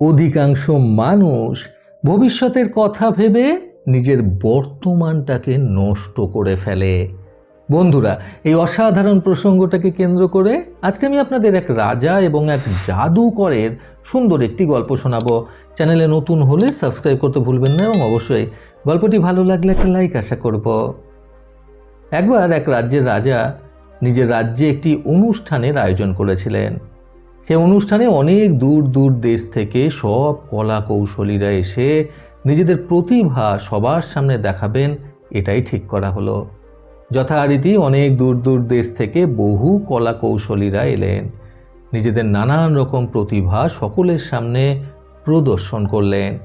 অধিকাংশ মানুষ ভবিষ্যতের কথা ভেবে নিজের বর্তমানটাকে নষ্ট করে ফেলে। বন্ধুরা, এই অসাধারণ প্রসঙ্গটাকে কেন্দ্র করে আজকে আমি আপনাদের এক রাজা এবং এক জাদুকরের সুন্দর একটি গল্প শোনাবো। চ্যানেলে নতুন হলে সাবস্ক্রাইব করতে ভুলবেন না এবং অবশ্যই গল্পটি ভালো লাগলে একটা লাইক আশা করব। একবার এক রাজ্যের রাজা নিজের রাজ্যে একটি অনুষ্ঠানের আয়োজন করেছিলেন। সে অনুষ্ঠানে অনেক দূর দূর দেশ থেকে সব কলা কৌশলীরা এসে নিজেদের প্রতিভা সবার সামনে দেখাবেন, এটাই ঠিক করা হলো। যথারীতি অনেক দূর দূর দেশ থেকে বহু কলা কৌশলীরা এলেন। নিজেদের নানান রকম প্রতিভা সকলের সামনে প্রদর্শন করলেন।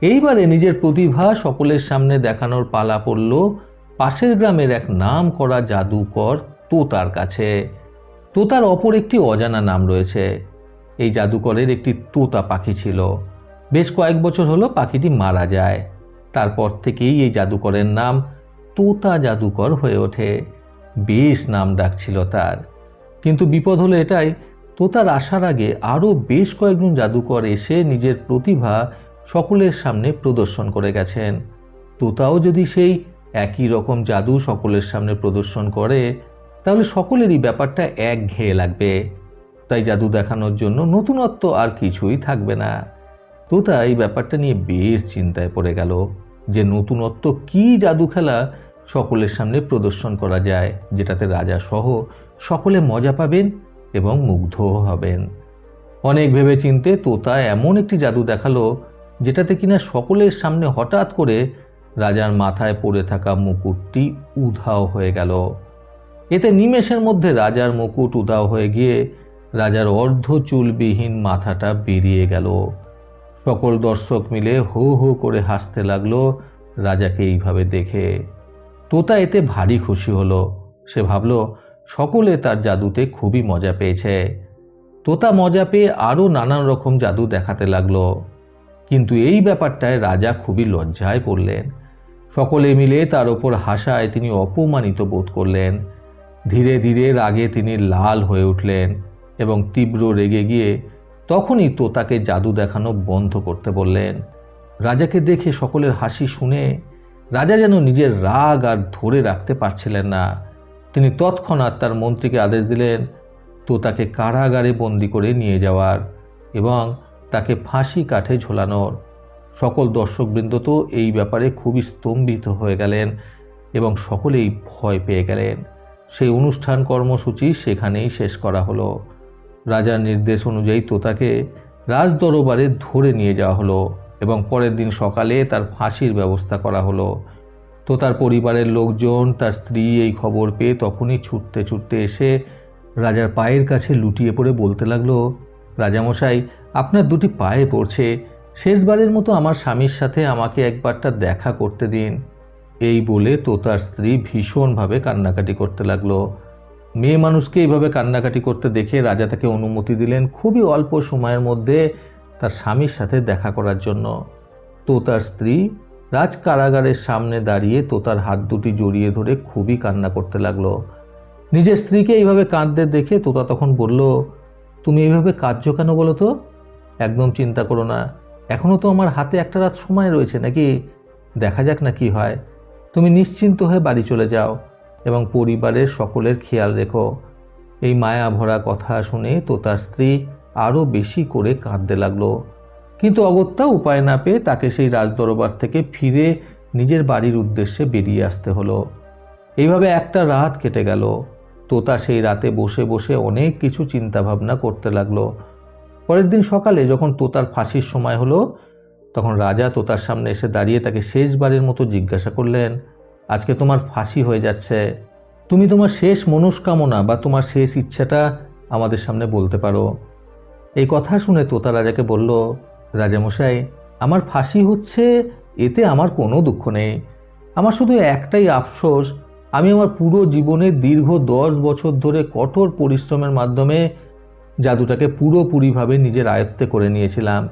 এইবারে নিজের প্রতিভা সকলের সামনে দেখানোর পালা পড়ল পাশের গ্রামের এক নাম করা জাদুকর তোতার কাছে। তোতার অপর একটি অজানা নাম রয়েছে। এই জাদুকরের একটি তোতা পাখি ছিল। বেশ কয়েক বছর হলো পাখিটি মারা যায়। তারপর থেকেই এই জাদুকরের নাম তোতা জাদুকর হয়ে ওঠে। বেশ নাম ডাকছিল তার। কিন্তু বিপদ হলো এটাই, তোতার আসার আগে আরও বেশ কয়েকজন জাদুকর এসে নিজের প্রতিভা সকলের সামনে প্রদর্শন করে গেছেন। তোতাও যদি সেই একই রকম জাদু সকলের সামনে প্রদর্শন করে তাহলে সকলেরই ব্যাপারটা এক ঘেয়ে লাগবে। তাই জাদু দেখানোর জন্য নতুনত্ব আর কিছুই থাকবে না। তোতা এই ব্যাপারটা নিয়ে বেশ চিন্তায় পড়ে গেল যে নতুনত্ব কি জাদু খেলা সকলের সামনে প্রদর্শন করা যায়, যেটাতে রাজা সহ সকলে মজা পাবেন এবং মুগ্ধও হবেন। অনেক ভেবে চিনতে তোতা এমন একটি জাদু দেখাল, যেটাতে কিনা সকলের সামনে হঠাৎ করে রাজার মাথায় পড়ে থাকা মুকুটটি উধাও হয়ে গেল। এতে নিমেষের মধ্যে রাজার মুকুট উদাও হয়ে গিয়ে রাজার অর্ধ চুলবিহীন মাথাটা বেরিয়ে গেল। সকল দর্শক মিলে হো হো করে হাসতে লাগল রাজাকে এইভাবে দেখে। তোতা এতে ভারী খুশি হলো। সে ভাবল, সকলে তার জাদুতে খুবই মজা পেয়েছে। তোতা মজা পেয়ে আরও নানান রকম জাদু দেখাতে লাগল। কিন্তু এই ব্যাপারটায় রাজা খুবই লজ্জায় পড়লেন। সকলে মিলে তার ওপর হাসায় তিনি অপমানিত বোধ করলেন। ধীরে ধীরে রাগে তিনি লাল হয়ে উঠলেন এবং তীব্র রেগে গিয়ে তখনই তোতাকে জাদু দেখানো বন্ধ করতে বললেন, রাজাকে দেখে সকলের হাসি শুনে রাজা যেন নিজের রাগ আর ধরে রাখতে পারছিলেন না। তিনি তৎক্ষণাৎ তার মন্ত্রীকে আদেশ দিলেন, তোতাকে কারাগারে বন্দি করে নিয়ে যাওয়ার এবং তাকে ফাঁসি কাঠে ঝোলানোর। সকল দর্শকবৃন্দ তো এই ব্যাপারে খুবই স্তম্ভিত হয়ে গেলেন এবং সকলেই ভয় পেয়ে গেলেন। সেই অনুষ্ঠান কর্মসূচি সেখানেই শেষ করা হলো। রাজার নির্দেশ অনুযায়ী তোতাকে রাজদরবারে ধরে নিয়ে যাওয়া হলো এবং পরের দিন সকালে তার ফাঁসির ব্যবস্থা করা হলো। তো তার পরিবারের লোকজন, তার স্ত্রী এই খবর পেয়ে তখনই ছুটতে ছুটতে এসে রাজার পায়ের কাছে লুটিয়ে পড়ে বলতে লাগল, রাজামশাই, আপনার দুটি পায়ে পড়ছে। শেষবারের মতো আমার স্বামীর সাথে আমাকে একবারটা দেখা করতে দিন। এই বলে তো তার স্ত্রী ভীষণভাবে কান্নাকাটি করতে লাগল। মেয়ে মানুষকে এইভাবে কান্নাকাটি করতে দেখে রাজা তাকে অনুমতি দিলেন খুবই অল্প সময়ের মধ্যে তার স্বামীর সাথে দেখা করার জন্য। তো তার স্ত্রী রাজ কারাগারের সামনে দাঁড়িয়ে তোতার হাত দুটি জড়িয়ে ধরে খুবই কান্না করতে লাগল। নিজের স্ত্রীকে এইভাবে কাঁদতে দেখে তোতা তখন বলল, তুমি এইভাবে কাঁদছো কেন বলো তো? একদম চিন্তা করো না। এখনও তো আমার হাতে একটা রাত সময় রয়েছে নাকি? দেখা যাক না কি হয়। তুমি নিশ্চিন্ত হয়ে বাড়ি চলে যাও এবং পরিবারের সকলের খেয়াল রেখো। এই মায়া ভরা কথা শুনে তো তার স্ত্রী আরও বেশি করে কাঁদতে লাগল। কিন্তু অগত্যা উপায় না পেয়ে তাকে সেই রাজদরবার থেকে ফিরে নিজের বাড়ির উদ্দেশ্যে বেরিয়ে আসতে হলো। এইভাবে একটা রাত কেটে গেল। তোতা সেই রাতে বসে বসে অনেক কিছু চিন্তাভাবনা করতে লাগল। পরের দিন সকালে যখন তোতার ফাঁসির সময় হলো তখন রাজা তোতার সামনে এসে দাঁড়িয়ে তাকে শেষবারের মতো জিজ্ঞাসা করলেন, আজকে তোমার ফাঁসি হয়ে যাচ্ছে। তুমি তোমার শেষ মনস্কামনা বা তোমার শেষ ইচ্ছাটা আমাদের সামনে বলতে পারো। এই কথা শুনে তোতা রাজাকে বলল, রাজামশাই, আমার ফাঁসি হচ্ছে, এতে আমার কোনো দুঃখ নেই। আমার শুধু একটাই আফসোস, আমি আমার পুরো জীবনে দীর্ঘ দশ বছর ধরে কঠোর পরিশ্রমের মাধ্যমে জাদুটাকে পুরোপুরিভাবে নিজের আয়ত্তে করে নিয়েছিলাম।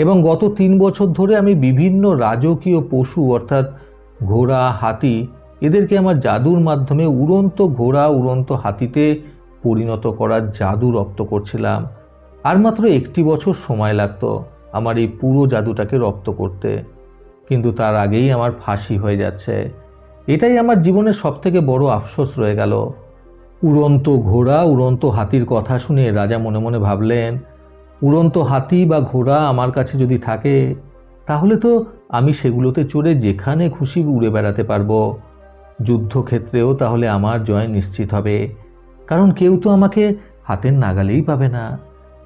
এবং গত তিন বছর ধরে আমি বিভিন্ন রাজকীয় পশু, অর্থাৎ ঘোড়া, হাতি, এদেরকে আমার জাদুর মাধ্যমে উড়ন্ত ঘোড়া, উড়ন্ত হাতিতে পরিণত করার জাদু রপ্ত করছিলাম। আর মাত্র একটি বছর সময় লাগতো আমার এই পুরো জাদুটাকে রপ্ত করতে। কিন্তু তার আগেই আমার ফাঁসি হয়ে যাচ্ছে। এটাই আমার জীবনের সবথেকে বড় আফসোস রয়ে গেল। উড়ন্ত ঘোড়া, উড়ন্ত হাতির কথা শুনে রাজা মনে মনে ভাবলেন উড়ন্ত হাতি বা ঘোড়া আমার কাছে যদি থাকে, তাহলে তো আমি সেগুলোতে চড়ে যেখানে খুশি উড়ে বেড়াতে পারব। যুদ্ধক্ষেত্রেও তাহলে আমার জয় নিশ্চিত হবে, কারণ কেউ তো আমাকে হাতের নাগালেই পাবে না।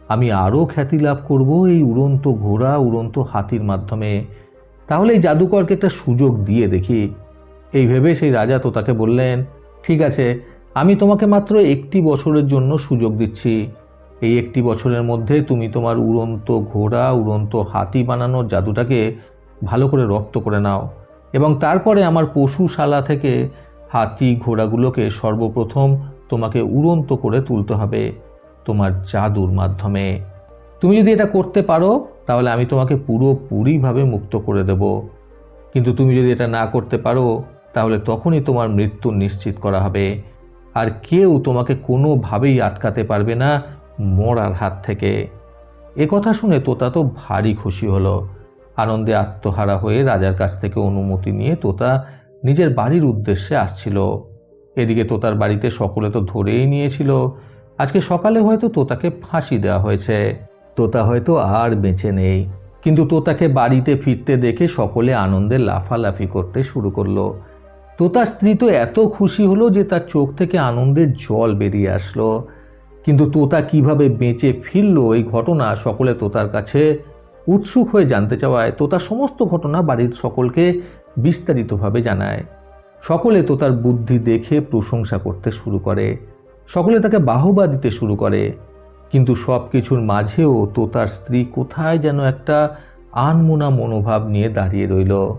আমি আরও খ্যাতি লাভ করব এই উড়ন্ত ঘোড়া, উড়ন্ত হাতির মাধ্যমে। তাহলে এই জাদুকরকে একটা সুযোগ দিয়ে দেখি। এই ভেবে সেই রাজা তো তাকে বললেন, ঠিক আছে, আমি তোমাকে মাত্র একটি বছরের জন্য সুযোগ দিচ্ছি। এই একটি বছরের মধ্যে তুমি তোমার উড়ন্ত ঘোড়া, উড়ন্ত হাতি বানানোর জাদুটাকে ভালো করে রপ্ত করে নাও। এবং তারপরে আমার পশুশালা থেকে হাতি ঘোড়াগুলোকে সর্বপ্রথম তোমাকে উড়ন্ত করে তুলতে হবে তোমার জাদুর মাধ্যমে। তুমি যদি এটা করতে পারো, তাহলে আমি তোমাকে পুরোপুরিভাবে মুক্ত করে দেব। কিন্তু তুমি যদি এটা না করতে পারো, তাহলে তখনই তোমার মৃত্যু নিশ্চিত করা হবে। আর কেউ তোমাকে কোনোভাবেই আটকাতে পারবে না মরার হাত থেকে। এ কথা শুনে তোতা তো ভারী খুশি হলো। আনন্দে আত্মহারা হয়ে রাজার কাছ থেকে অনুমতি নিয়ে তোতা নিজের বাড়ির উদ্দেশ্যে আসছিল। এদিকে তোতার বাড়িতে সকলে তো ধরেই নিয়েছিল। আজকে সকালে হয়তো তোতাকে ফাঁসি দেওয়া হয়েছে। তোতা হয়তো আর বেঁচে নেই। কিন্তু তোতাকে বাড়িতে ফিরতে দেখে সকলে আনন্দে লাফালাফি করতে শুরু করল। তোতার স্ত্রী তো এত খুশি হলো যে তার চোখ থেকে আনন্দের জল বেরিয়ে আসলো। কিন্তু তোতা কীভাবে বেঁচে ফিরল এই ঘটনা সকলে তোতার কাছে উৎসুক হয়ে জানতে চাওয়ায়, তোতা সমস্ত ঘটনা বাড়ির সকলকে বিস্তারিতভাবে জানায়। সকলে তোতার বুদ্ধি দেখে প্রশংসা করতে শুরু করে। সকলে তাকে বাহবা দিতে শুরু করে। কিন্তু সব কিছুর মাঝেও তোতার স্ত্রী কোথায় যেন একটা আনমোনা মনোভাব নিয়ে দাঁড়িয়ে রইল।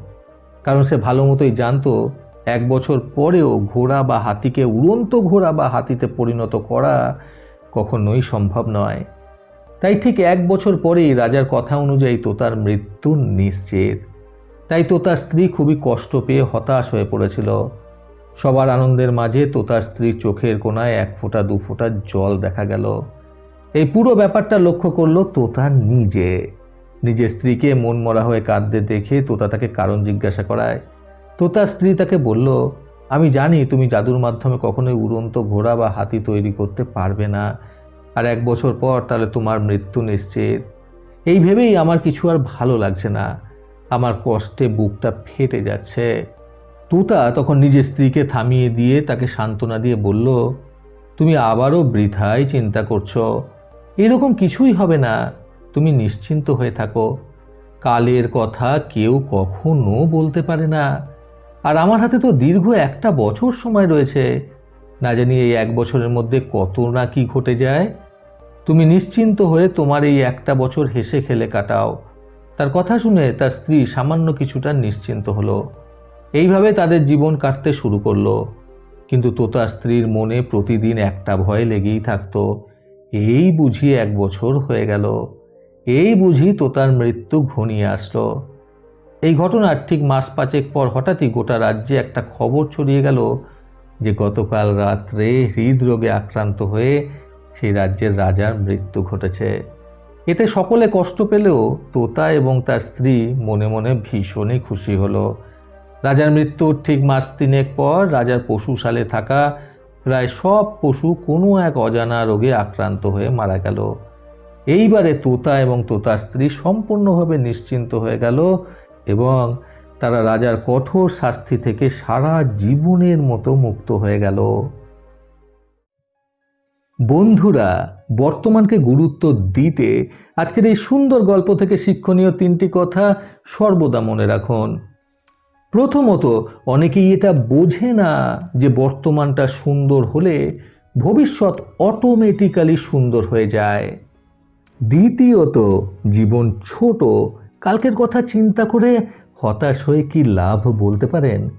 কারণ সে ভালো মতোই জানতো, এক বছর পরেও ঘোড়া বা হাতিকে উড়ন্ত ঘোড়া বা হাতিতে পরিণত করা কখনোই সম্ভব নয়। তাই ঠিক এক বছর পরেই রাজার কথা অনুযায়ী তোতার মৃত্যু নিশ্চিত। তাই তোতার স্ত্রী খুবই কষ্ট পেয়ে হতাশ হয়ে পড়েছিল। সবার আনন্দের মাঝে তোতার স্ত্রীর চোখের কোনায় এক ফোঁটা, দু ফোঁটা জল দেখা গেল। এই পুরো ব্যাপারটা লক্ষ্য করল তোতা নিজে। নিজের স্ত্রীকে মন মরা হয়ে কাঁদতে দেখে তোতা তাকে কারণ জিজ্ঞাসা করায়। তোতার স্ত্রী তাকে বলল আমি জানি তুমি জাদুর মাধ্যমে কখনোই উড়ন্ত ঘোড়া বা হাতি তৈরি করতে পারবে না। আর এক বছর পর তাহলে তোমার মৃত্যু নিশ্চিত। এই ভেবেই আমার কিছু আর ভালো লাগছে না। আমার কষ্টে বুকটা ফেটে যাচ্ছে। তুতা তখন নিজের স্ত্রীকে থামিয়ে দিয়ে তাকে সান্ত্বনা দিয়ে বলল, তুমি আবারও বৃথাই চিন্তা করছ। এরকম কিছুই হবে না। তুমি নিশ্চিন্ত হয়ে থাকো। কালের কথা কেউ কখনো বলতে পারে না। আর আমার হাতে তো দীর্ঘ একটা বছর সময় রয়েছে। না জানি এই এক বছরের মধ্যে কত না কি ঘটে যায়। তুমি নিশ্চিন্ত হয়ে তোমার এই একটা বছর হেসে খেলে কাটাও। তার কথা শুনে তার স্ত্রী সামান্য কিছুটা নিশ্চিন্ত হলো। এইভাবে তাদের জীবন কাটতে শুরু করল। কিন্তু তোতা স্ত্রীর মনে প্রতিদিন একটা ভয় লেগেই থাকতো। এই বুঝি এক বছর হয়ে গেল। এই বুঝি তোতার মৃত্যু ঘনিয়ে আসলো। এই ঘটনার ঠিক মাস পাঁচেক পর হঠাৎই গোটা রাজ্যে একটা খবর ছড়িয়ে গেল যে গতকাল রাত্রে হৃদরোগে আক্রান্ত হয়ে সেই রাজ্যের রাজার মৃত্যু ঘটেছে। এতে সকলে কষ্ট পেলেও তোতা এবং তার স্ত্রী মনে মনে ভীষণই খুশি হলো। রাজার মৃত্যুর ঠিক মাস তিনেক পর রাজার পশুশালে থাকা প্রায় সব পশু কোনো এক অজানা রোগে আক্রান্ত হয়ে মারা গেল। এইবারে তোতা এবং তোতার স্ত্রী সম্পূর্ণভাবে নিশ্চিন্ত হয়ে গেল এবং তারা রাজার কঠোর শাস্তি থেকে সারা জীবনের মতো মুক্ত হয়ে গেল। বন্ধুরা, বর্তমানকে গুরুত্ব দিতে আজকের এই সুন্দর গল্প থেকে শিক্ষণীয় তিনটি কথা সর্বদা মনে রাখুন। প্রথমত, অনেকেই এটা বোঝে না যে বর্তমানটা সুন্দর হলে ভবিষ্যৎ অটোমেটিক্যালি সুন্দর হয়ে যায়। দ্বিতীয়ত, জীবন ছোট কালকের কথা চিন্তা করে হতাশ হয়ে কি লাভ বলতে পারেন?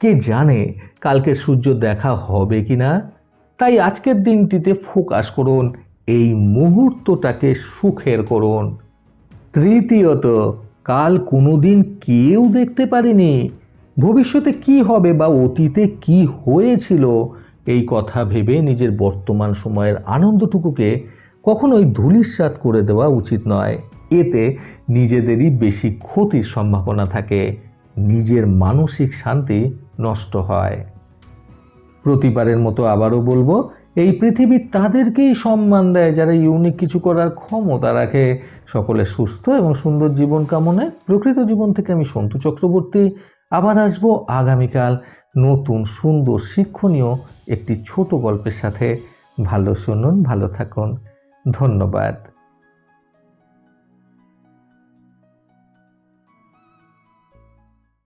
কে জানে কালকে সূর্য দেখা হবে কি না? তাই আজকের দিনটিতে ফোকাস করুন, এই মুহূর্তটাকে সুখের করুন। তৃতীয়ত, কাল কোনোদিন কেউ দেখতে পারেনি। ভবিষ্যতে কি হবে বা অতীতে কি হয়েছিল, এই কথা ভেবে নিজের বর্তমান সময়ের আনন্দটুকুকে কখনোই ধূলিসাৎ করে দেওয়া উচিত নয়। এতে নিজেদেরই বেশি ক্ষতির সম্ভাবনা থাকে, নিজের মানসিক শান্তি নষ্ট হয়। প্রতিবারের মতো আবারও বলব, এই পৃথিবী তাদেরকেই সম্মান দেয় যারা ইউনিক কিছু করার ক্ষমতা রাখে। সকলে সুস্থ এবং সুন্দর জীবন কামনায় প্রকৃত জীবন থেকে আমি সন্তু চক্রবর্তী। আবার আসব আগামীকাল নতুন সুন্দর শিক্ষণীয় একটি ছোট গল্পের সাথে। ভালো শুনুন, ভালো থাকুন। ধন্যবাদ।